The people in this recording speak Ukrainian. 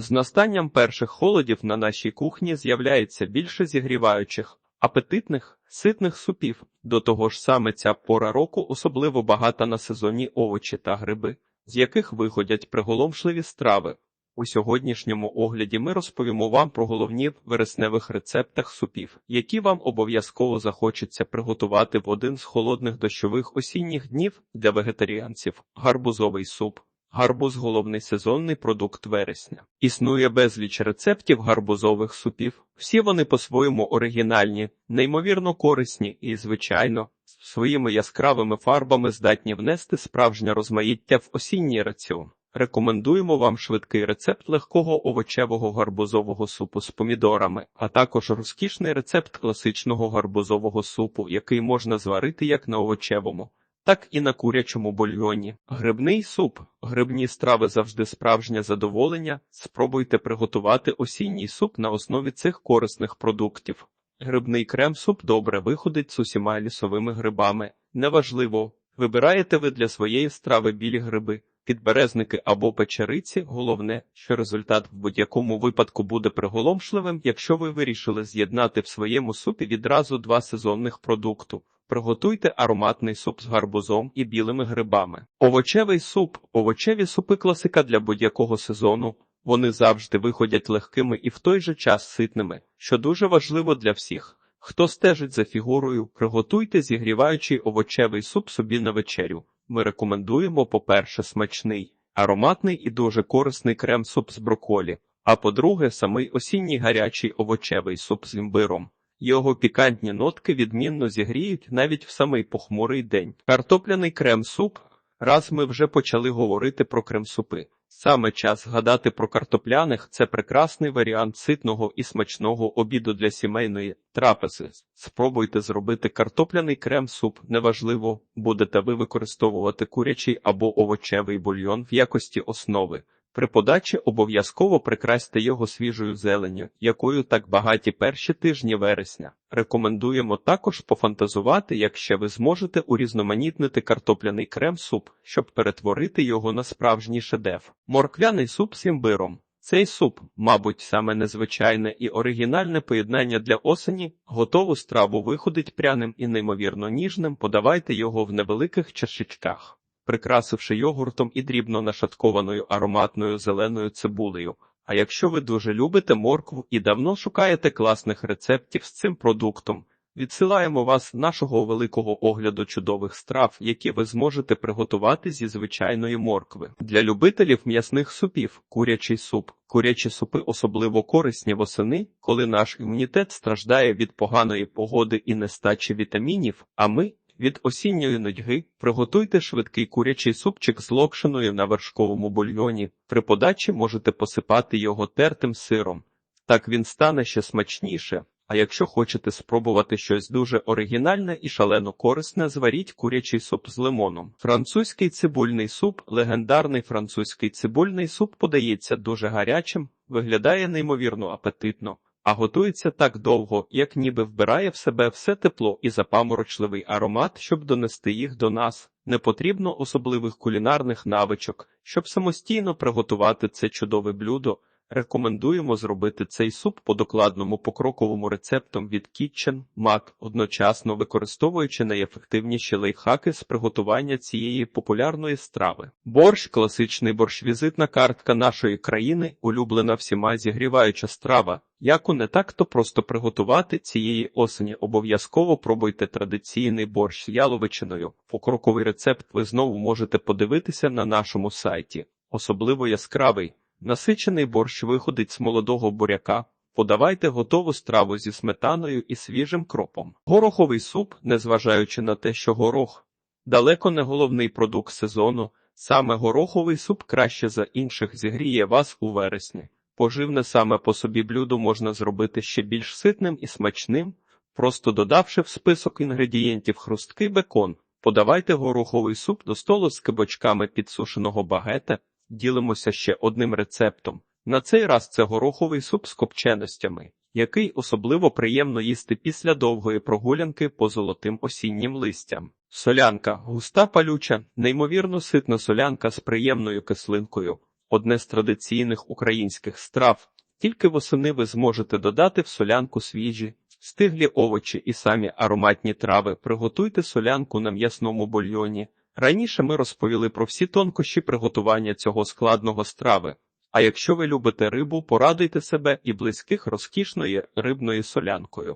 З настанням перших холодів на нашій кухні з'являється більше зігріваючих, апетитних, ситних супів. До того ж саме ця пора року особливо багата на сезонні овочі та гриби, з яких виходять приголомшливі страви. У сьогоднішньому огляді ми розповімо вам про головні в вересневих рецептах супів, які вам обов'язково захочеться приготувати в один з холодних дощових осінніх днів для вегетаріанців гарбузовий суп. Гарбуз головний сезонний продукт вересня. Існує безліч рецептів гарбузових супів. Всі вони по-своєму оригінальні, неймовірно корисні і, звичайно, своїми яскравими фарбами здатні внести справжнє розмаїття в осінній раціон. Рекомендуємо вам швидкий рецепт легкого овочевого гарбузового супу з помідорами, а також розкішний рецепт класичного гарбузового супу, який можна зварити як на овочевому, так і на курячому бульйоні. Грибний суп. Грибні страви завжди справжнє задоволення. Спробуйте приготувати осінній суп на основі цих корисних продуктів. Грибний крем-суп добре виходить з усіма лісовими грибами. Неважливо, вибираєте ви для своєї страви білі гриби, підберезники або печериці. Головне, що результат в будь-якому випадку буде приголомшливим, якщо ви вирішили з'єднати в своєму супі відразу два сезонних продукту. Приготуйте ароматний суп з гарбузом і білими грибами. Овочевий суп. Овочеві супи класика для будь-якого сезону. Вони завжди виходять легкими і в той же час ситними, що дуже важливо для всіх. Хто стежить за фігурою, приготуйте зігріваючий овочевий суп собі на вечерю. Ми рекомендуємо, по-перше, смачний, ароматний і дуже корисний крем-суп з броколі, а по-друге, самий осінній гарячий овочевий суп з імбиром. Його пікантні нотки відмінно зігріють навіть в самий похмурий день. Картопляний крем-суп. Раз ми вже почали говорити про крем-супи. Саме час згадати про картопляних це прекрасний варіант ситного і смачного обіду для сімейної трапези. Спробуйте зробити картопляний крем-суп. Неважливо, будете ви використовувати курячий або овочевий бульйон в якості основи. При подачі обов'язково прикрасьте його свіжою зеленню, якою так багаті перші тижні вересня. Рекомендуємо також пофантазувати, якщо ви зможете урізноманітнити картопляний крем-суп, щоб перетворити його на справжній шедевр. Морквяний суп з імбиром. Цей суп, мабуть, саме незвичайне і оригінальне поєднання для осені. Готову страву виходить пряним і неймовірно ніжним. Подавайте його в невеликих чашечках прикрасивши йогуртом і дрібно нашаткованою ароматною зеленою цибулею. А якщо ви дуже любите моркву і давно шукаєте класних рецептів з цим продуктом, відсилаємо вас нашого великого огляду чудових страв, які ви зможете приготувати зі звичайної моркви. Для любителів м'ясних супів курячий суп. Курячі супи особливо корисні восени, коли наш імунітет страждає від поганої погоди і нестачі вітамінів, а ми від осінньої нудьги приготуйте швидкий курячий супчик з локшиною на вершковому бульйоні. При подачі можете посипати його тертим сиром. Так він стане ще смачніше. А якщо хочете спробувати щось дуже оригінальне і шалено корисне, зваріть курячий суп з лимоном. Французький цибульний суп, легендарний французький цибульний суп подається дуже гарячим, виглядає неймовірно апетитно а готується так довго, як ніби вбирає в себе все тепло і запаморочливий аромат, щоб донести їх до нас. Не потрібно особливих кулінарних навичок, щоб самостійно приготувати це чудове блюдо. Рекомендуємо зробити цей суп по докладному покроковому рецептам від Kitchen Mac, одночасно використовуючи найефективніші лайфхаки з приготування цієї популярної страви. Борщ, класичний борщ, візитна картка нашої країни, улюблена всіма зігріваюча страва. Яку не так то просто приготувати цієї осені. Обов'язково пробуйте традиційний борщ з яловичиною. Покроковий рецепт ви знову можете подивитися на нашому сайті, особливо яскравий. Насичений борщ виходить з молодого буряка. Подавайте готову страву зі сметаною і свіжим кропом. Гороховий суп, незважаючи на те, що горох далеко не головний продукт сезону, саме гороховий суп краще за інших зігріє вас у вересні. Поживне саме по собі блюдо можна зробити ще більш ситним і смачним, просто додавши в список інгредієнтів хрусткий бекон. Подавайте гороховий суп до столу з кибочками підсушеного багета. Ділимося ще одним рецептом. На цей раз це гороховий суп з копченостями, який особливо приємно їсти після довгої прогулянки по золотим осіннім листям. Солянка густа палюча, неймовірно ситна солянка з приємною кислинкою. Одне з традиційних українських страв. Тільки восени ви зможете додати в солянку свіжі, стиглі овочі і самі ароматні трави. Приготуйте солянку на м'ясному бульйоні. Раніше ми розповіли про всі тонкощі приготування цього складного страви. А якщо ви любите рибу, порадуйте себе і близьких розкішною рибною солянкою.